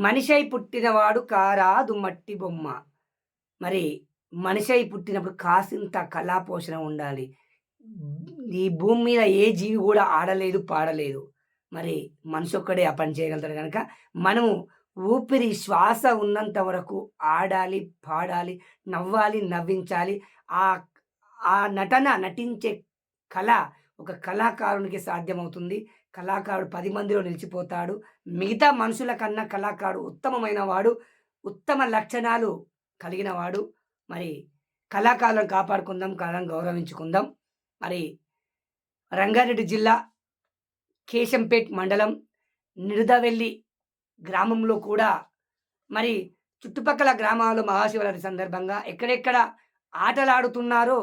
మనిషై పుట్టినవాడు కారాదు మట్టి బొమ్మ. మరి మనిషై పుట్టినప్పుడు కాసింత కళా పోషణ ఉండాలి. ఈ భూమి మీద ఏ జీవి కూడా ఆడలేదు పాడలేదు. మరి మనిషి ఒక్కడే ఆ పని చేయగలుగుతాడు కనుక మనము ఊపిరి శ్వాస ఉన్నంత వరకు ఆడాలి పాడాలి నవ్వాలి నవ్వించాలి. ఆ ఆ నటన నటించే కళ ఒక కళాకారునికి సాధ్యమవుతుంది. కళాకారుడు పది మందిలో నిలిచిపోతాడు. మిగతా మనుషుల కన్నా కళాకారుడు ఉత్తమమైన వాడు ఉత్తమ లక్షణాలు కలిగిన వాడు మరి కళాకారులను కాపాడుకుందాం కళను గౌరవించుకుందాం. మరి రంగారెడ్డి జిల్లా కేశంపేట్ మండలం నిడదవెల్లి గ్రామంలో కూడా మరి చుట్టుపక్కల గ్రామాల్లో మహాశివరాత్రి సందర్భంగా ఎక్కడెక్కడ ఆటలాడుతున్నారో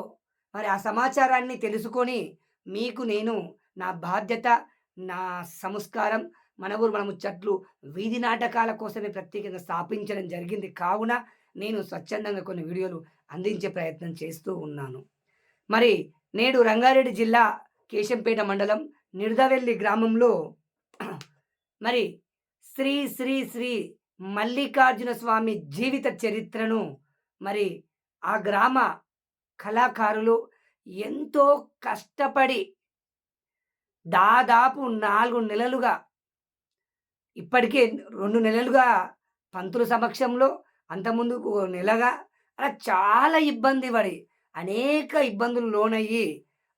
మరి ఆ సమాచారాన్ని తెలుసుకొని మీకు నేను నా బాధ్యత నా సంస్కారం మన ఊరు మనము చెట్లు వీధి నాటకాల కోసమే ప్రత్యేకంగా స్థాపించడం జరిగింది. కావున నేను స్వచ్ఛందంగా కొన్ని వీడియోలు అందించే ప్రయత్నం చేస్తూ ఉన్నాను. మరి నేడు రంగారెడ్డి జిల్లా కేశంపేట మండలం నిడదవెల్లి గ్రామంలో మరి శ్రీ శ్రీ శ్రీ మల్లికార్జున స్వామి జీవిత చరిత్రను మరి ఆ గ్రామ కళాకారులు ఎంతో కష్టపడి దాదాపు నాలుగు నెలలుగా. ఇప్పటికే రెండు నెలలుగా పంతుల సమక్షంలో అంతకుముందు నెలగా అలా చాలా ఇబ్బంది పడి అనేక ఇబ్బందులు లోనయ్యి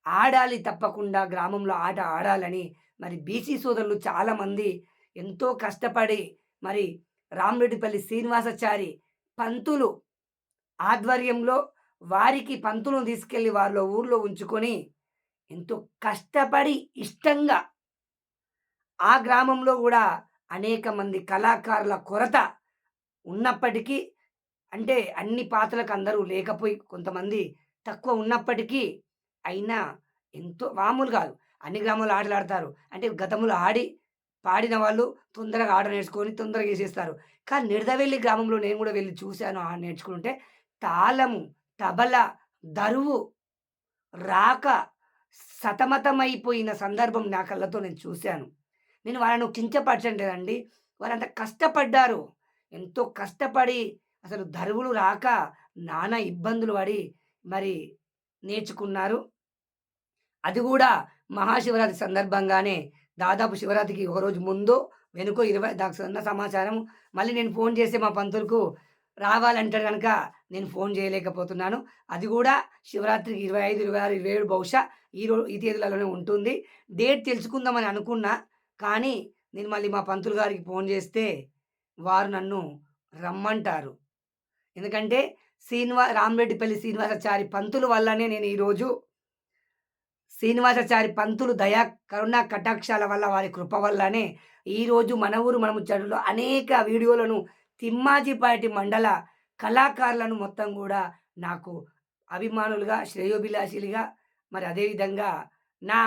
ఆడాలి తప్పకుండా గ్రామంలో ఆట ఆడాలని మరి బీసీ సోదరులు చాలామంది ఎంతో కష్టపడి మరి రామరెడ్డిపల్లి శ్రీనివాసాచారి పంతులు ఆధ్వర్యంలో వారికి పంతులను తీసుకెళ్ళి వారిలో ఊర్లో ఉంచుకొని ఎంతో కష్టపడి ఇష్టంగా ఆ గ్రామంలో కూడా అనేక మంది కళాకారుల కొరత ఉన్నప్పటికీ అంటే అన్ని పాత్రలకు అందరూ లేకపోయి కొంతమంది తక్కువ ఉన్నప్పటికీ అయినా ఎంతో మామూలు కాదు. అన్ని గ్రామాలు ఆటలు ఆడతారు. అంటే గతంలో ఆడి పాడిన వాళ్ళు తొందరగా ఆట నేర్చుకొని తొందరగా వేసేస్తారు. కానీ నిడదవెల్లి గ్రామంలో నేను కూడా వెళ్ళి చూశాను ఆ నేర్చుకుంటే తాళము తబల దరువు రాక సతమతమైపోయిన సందర్భం నా కళ్ళతో నేను చూశాను. నేను వాళ్ళను కించపరచడం లేదండి వాళ్ళంత కష్టపడ్డారు. ఎంతో కష్టపడి అసలు ధరువులు రాక నానా ఇబ్బందులు పడి మరి నేర్చుకున్నారు. అది కూడా మహాశివరాత్రి సందర్భంగానే. దాదాపు శివరాత్రికి ఒకరోజు ముందు వెనుకో ఇరవై దాకా సమాచారం. మళ్ళీ నేను ఫోన్ చేస్తే మా పంతులకు రావాలంటారు కనుక నేను ఫోన్ చేయలేకపోతున్నాను. అది కూడా శివరాత్రికి ఇరవై ఐదు ఇరవై ఆరు ఇరవై ఏడు బహుశా ఈ రో ఈ తేదీలలోనే ఉంటుంది. డేట్ తెలుసుకుందామని అనుకున్నా కానీ నేను మళ్ళీ మా పంతులు గారికి ఫోన్ చేస్తే వారు నన్ను రమ్మంటారు. ఎందుకంటే శ్రీనివా రామరెడ్డిపల్లి శ్రీనివాసాచారి పంతులు వల్లనే నేను ఈరోజు శ్రీనివాసాచారి పంతులు దయా కరుణ కటాక్షాల వల్ల వారి కృప వల్లనే ఈరోజు మన ఊరు మనము ముచ్చటలో అనేక వీడియోలను తిమ్మాజీపాటి మండల కళాకారులను మొత్తం కూడా నాకు అభిమానులుగా శ్రేయోభిలాషులుగా మరి అదేవిధంగా నా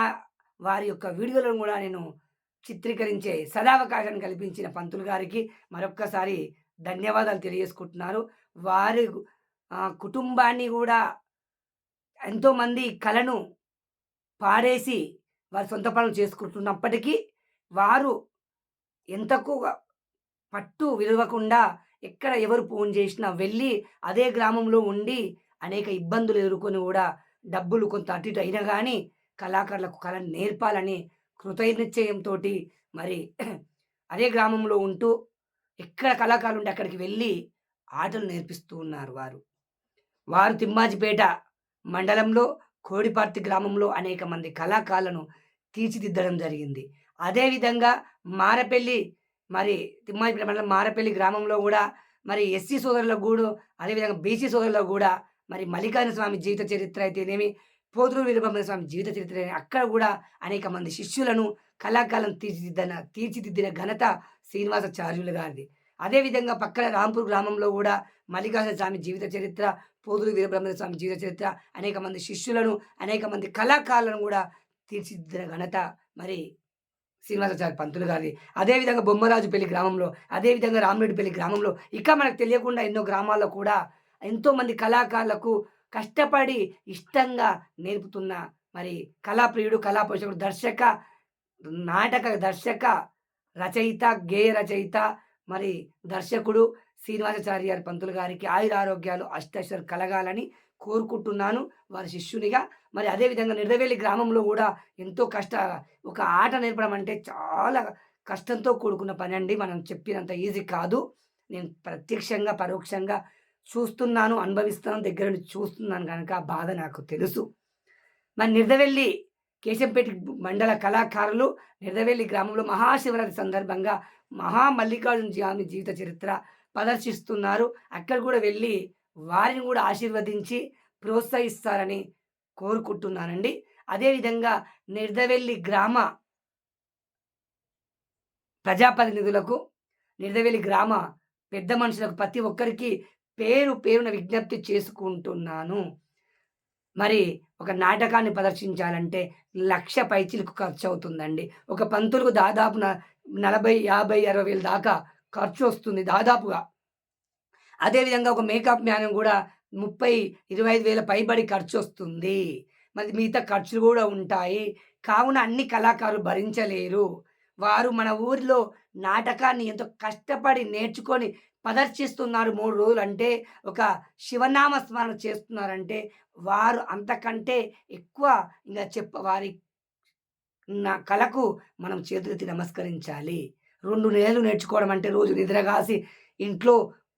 వారి యొక్క వీడియోలను కూడా నేను చిత్రీకరించే సదావకాశాన్ని కల్పించిన పంతులు గారికి మరొక్కసారి ధన్యవాదాలు తెలియజేసుకుంటున్నారు. వారి కుటుంబాన్ని కూడా ఎంతోమంది కళను పాడేసి వారి సొంత పనులు చేసుకుంటున్నప్పటికీ వారు ఎంతకు పట్టు విలువకుండా ఎక్కడ ఎవరు ఫోన్ చేసినా వెళ్ళి అదే గ్రామంలో ఉండి అనేక ఇబ్బందులు ఎదుర్కొని కూడా డబ్బులు కొంత అటు ఇటు అయినా కానీ కళాకారులకు కళ నేర్పాలని కృతనిశ్చయంతో మరి అదే గ్రామంలో ఉంటూ ఎక్కడ కళాకారులు ఉంటే అక్కడికి వెళ్ళి ఆటలు నేర్పిస్తూ ఉన్నారు వారు. వారు తిమ్మాజిపేట మండలంలో కోడిపర్తి గ్రామంలో అనేక మంది కళాకారులను తీర్చిదిద్దడం జరిగింది. అదేవిధంగా మారపల్లి మరి తిమ్మాజిపేట మండలం మారపల్లి గ్రామంలో కూడా మరి ఎస్సీ సోదరులకు కూడా అదేవిధంగా బీసీ సోదరులకు కూడా మరి మల్లికార్జున స్వామి జీవిత చరిత్ర అయితేనేమి పోతురు వీరబ్రహ్మణ స్వామి జీవిత చరిత్ర అక్కడ కూడా అనేక మంది శిష్యులను కళాకారులను తీర్చిదిద్దిన తీర్చిదిద్దిన ఘనత శ్రీనివాసాచార్యులు గారిది. అదేవిధంగా పక్కన రాంపూర్ గ్రామంలో కూడా మల్లికార్జున స్వామి జీవిత చరిత్ర పోతులు వీరబ్రహ్మణ స్వామి జీవిత చరిత్ర అనేక మంది శిష్యులను అనేక మంది కళాకారులను కూడా తీర్చిదిద్దిన ఘనత మరి శ్రీనివాసాచార్య పంతులు గారి. అదేవిధంగా బొమ్మరాజుపల్లి గ్రామంలో అదేవిధంగా రామరెడ్డిపల్లి గ్రామంలో ఇక మనకు తెలియకుండా ఎన్నో గ్రామాల్లో కూడా ఎంతోమంది కళాకారులకు కష్టపడి ఇష్టంగా నేర్పుతున్న మరి కళాప్రియుడు కళాపోషకుడు దర్శక నాటక దర్శక రచయిత గేయ రచయిత మరి దర్శకుడు శ్రీనివాసాచార్య గారి పంతులు గారికి ఆయుర ఆరోగ్యాలు అష్టైశ్వర్యాలు కలగాలని కోరుకుంటున్నాను. వారి శిష్యునిగా మరి అదేవిధంగా నిర్దవేలి గ్రామంలో కూడా ఎంతో కష్ట ఒక ఆట నేర్పడం అంటే చాలా కష్టంతో కూడుకున్న పని అండి. మనం చెప్పినంత ఈజీ కాదు. నేను ప్రత్యక్షంగా పరోక్షంగా చూస్తున్నాను అనుభవిస్తున్నాను దగ్గర నుంచి చూస్తున్నాను కనుక ఆ బాధ నాకు తెలుసు. మరి నిర్దవెల్లి కేశంపేట మండల కళాకారులు నిర్దవెల్లి గ్రామంలో మహాశివరాత్రి సందర్భంగా మహామల్లికార్జున స్వామి జీవిత చరిత్ర ప్రదర్శిస్తున్నారు. అక్కడ కూడా వెళ్ళి వారిని కూడా ఆశీర్వదించి ప్రోత్సహిస్తారని కోరుకుంటున్నానండి. అదేవిధంగా నిర్దవెల్లి గ్రామ ప్రజాప్రతినిధులకు నిర్దవెల్లి గ్రామ పెద్ద మనుషులకు ప్రతి ఒక్కరికి పేరు పేరున విజ్ఞప్తి చేసుకుంటున్నాను. మరి ఒక నాటకాన్ని ప్రదర్శించాలంటే లక్ష పైచీలకు ఖర్చు అవుతుందండి ఒక పంతులకు దాదాపు నలభై యాభై అరవై వేలు దాకా ఖర్చు వస్తుంది దాదాపుగా అదేవిధంగా ఒక మేకప్ మ్యాన్ కూడా ముప్పై ఇరవై ఐదు వేల పైబడి ఖర్చు వస్తుంది మరి మిగతా ఖర్చులు కూడా ఉంటాయి. కావున అన్ని కళాకారులు భరించలేరు. వారు మన ఊరిలో నాటకాన్ని ఎంతో కష్టపడి నేర్చుకొని ప్రదర్శిస్తున్నారు మూడు రోజులు అంటే ఒక శివనామ స్మరణ చేస్తున్నారంటే వారు అంతకంటే ఎక్కువ ఇంకా చెప్ప వారి నా కళకు మనం చేతులెత్తి నమస్కరించాలి. రెండు నెలలు నేర్చుకోవడం అంటే రోజు నిద్రగాసి ఇంట్లో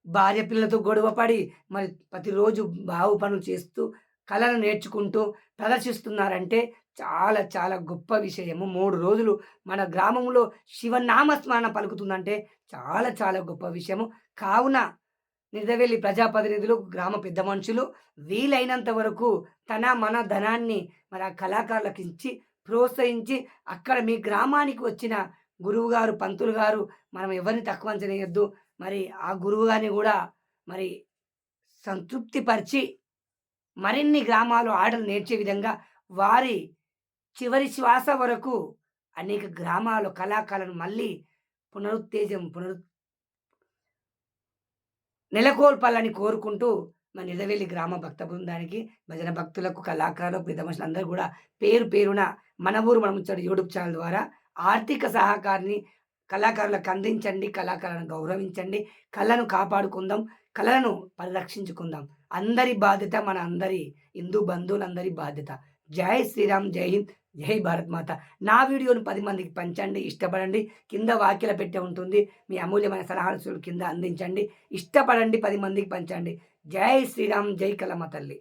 భార్య పిల్లలతో గొడవ పడి మరి ప్రతిరోజు బావు పనులు చేస్తూ కళను నేర్చుకుంటూ ప్రదర్శిస్తున్నారంటే చాలా చాలా గొప్ప విషయము. మూడు రోజులు మన గ్రామంలో శివనామస్మరణ పలుకుతుందంటే చాలా చాలా గొప్ప విషయము. కావున నిజవెల్లి ప్రజాప్రతినిధులు గ్రామ పెద్ద మనుషులు వీలైనంత వరకు తన మన ధనాన్ని మరి ఆ కళాకారులకు ఇచ్చి ప్రోత్సహించి అక్కడ మీ గ్రామానికి వచ్చిన గురువు గారు పంతులు గారు మనం ఎవరిని తక్కువ చేయొద్దు మరి ఆ గురువు గారిని కూడా మరి సంతృప్తిపరిచి మరిన్ని గ్రామాలు ఆటలు నేర్చే విధంగా వారి చివరి శ్వాస వరకు అనేక గ్రామాలు కళాకారులను మళ్ళీ పునరుత్తేజం పునరు నెలకొల్పాలని కోరుకుంటూ మన నిజవెల్లి గ్రామ భక్త బృందానికి భజన భక్తులకు కళాకారులకు విధమనుషులు అందరూ కూడా పేరు పేరున మన ఊరు మన ముచ్చట యూట్యూబ్ ఛానల్ ద్వారా ఆర్థిక సహకారాన్ని కళాకారులకు అందించండి కళాకారులను గౌరవించండి కళను కాపాడుకుందాం కళలను పరిరక్షించుకుందాం. అందరి బాధ్యత మన అందరి హిందూ బంధువులందరి బాధ్యత. జై శ్రీరామ్ జై హింద్ జై భారత్ మాత. నా వీడియోను పది మందికి పంచండి ఇష్టపడండి కింద వాక్యల పెట్టే ఉంటుంది. మీ అమూల్యమైన సలహాలు కింద అందించండి ఇష్టపడండి పది మందికి పంచండి. జై శ్రీరామ్ జై కలమ తల్లి.